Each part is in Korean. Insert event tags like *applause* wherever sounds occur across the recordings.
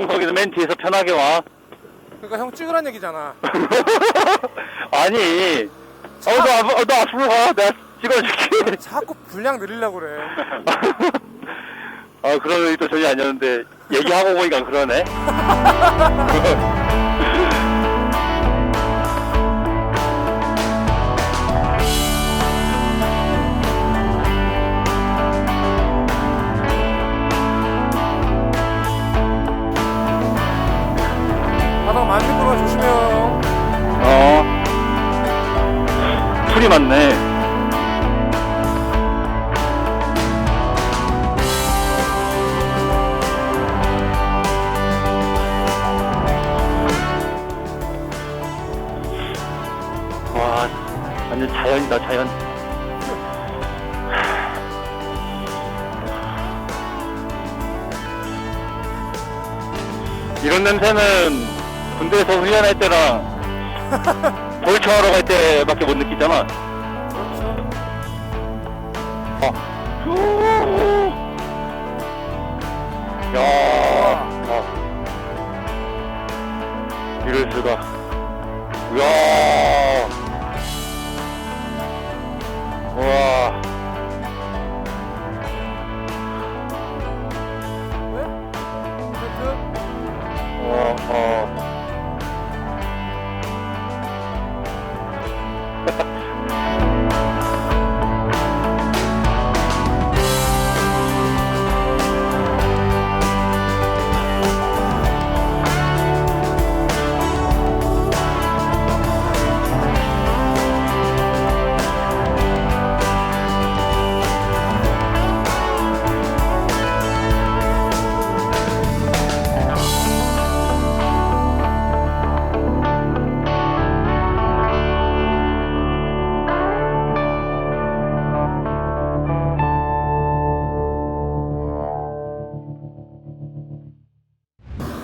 동석이는 맨 뒤에서 편하게 와. 그러니까 형 찍으란 얘기잖아. *laughs* 아니. 어, 너, 앞- 어, 너 앞으로 가. 내가 찍어줄게. 자꾸 분량 늘리려고 그래. *laughs* 아, 그런 의도 전혀 아니었는데, 얘기하고 보니까 그러네. *laughs* 풀이 많네. 와, 완전 자연이다, 자연. 이런 냄새는 군대에서 훈련할 때랑 볼청하러 갈 때밖에 못 느끼잖아. 어. 후. 야. 어. 이럴 수가. 야.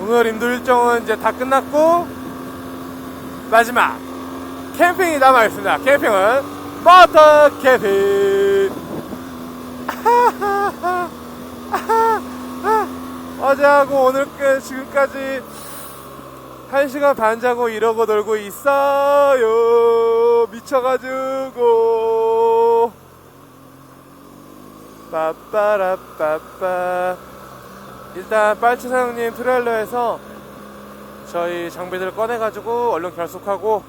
오늘 인도 일정은 이제 다 끝났고 마지막 캠핑이 남아 있습니다. 캠핑은 버터 캠핑. 어제하고 오늘 끝 지금까지 한 시간 반 자고 이러고 놀고 있어요. 미쳐가지고 빠빠라빠빠. 일단 빨치 사장님 트레일러에서 저희 장비들 꺼내가지고 얼른 결속하고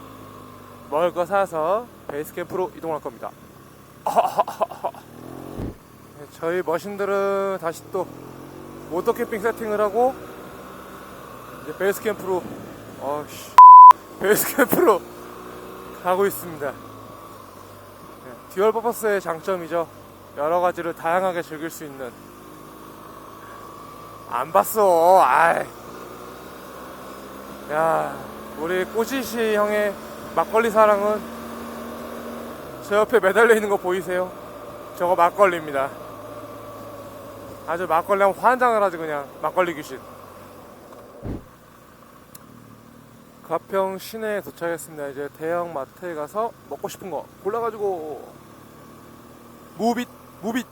먹을 거 사서 베이스 캠프로 이동할 겁니다. *laughs* 네, 저희 머신들은 다시 또 모터 캠핑 세팅을 하고 이제 베이스 캠프로 어씨 *laughs* 베이스 캠프로 가고 있습니다. 네, 듀얼 퍼퍼스의 장점이죠. 여러 가지를 다양하게 즐길 수 있는 안 봤어. 아이. 야, 우리 꼬지시 형의 막걸리 사랑은 저 옆에 매달려 있는 거 보이세요? 저거 막걸리입니다. 아주 막걸리 하면 환장을 하지 그냥 막걸리 귀신. 가평 시내에 도착했습니다. 이제 대형 마트에 가서 먹고 싶은 거 골라가지고 무빗 무빗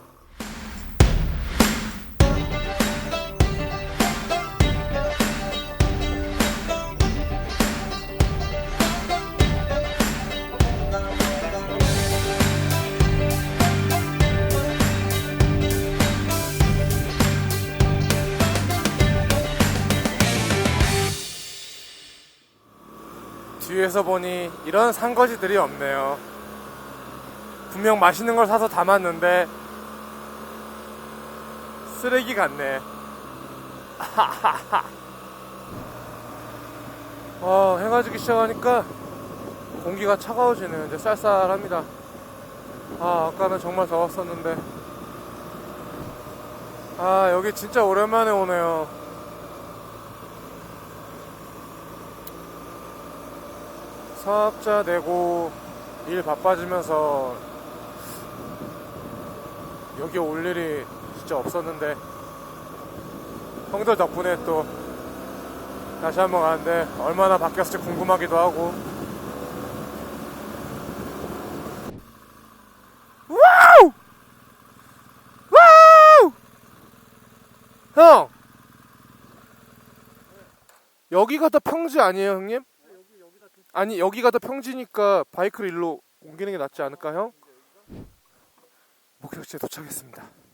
뒤에서 보니 이런 산거지들이 없네요. 분명 맛있는 걸 사서 담았는데 쓰레기 같네. 어, 해가 지기 시작하니까 공기가 차가워지네요. 이제 쌀쌀합니다. 아, 아까는 정말 더웠었는데. 아, 여기 진짜 오랜만에 오네요. 사업자 내고 일 바빠지면서 여기 올 일이 진짜 없었는데 형들 덕분에 또 다시 한번 가는데 얼마나 바뀌었을지 궁금하기도 하고 와우! 와우! 형! 여기가 더 평지 아니에요, 형님? 아니 여기가 더 평지니까 바이크를 일로 옮기는 게 낫지 않을까, 형? 목적지에 도착했습니다.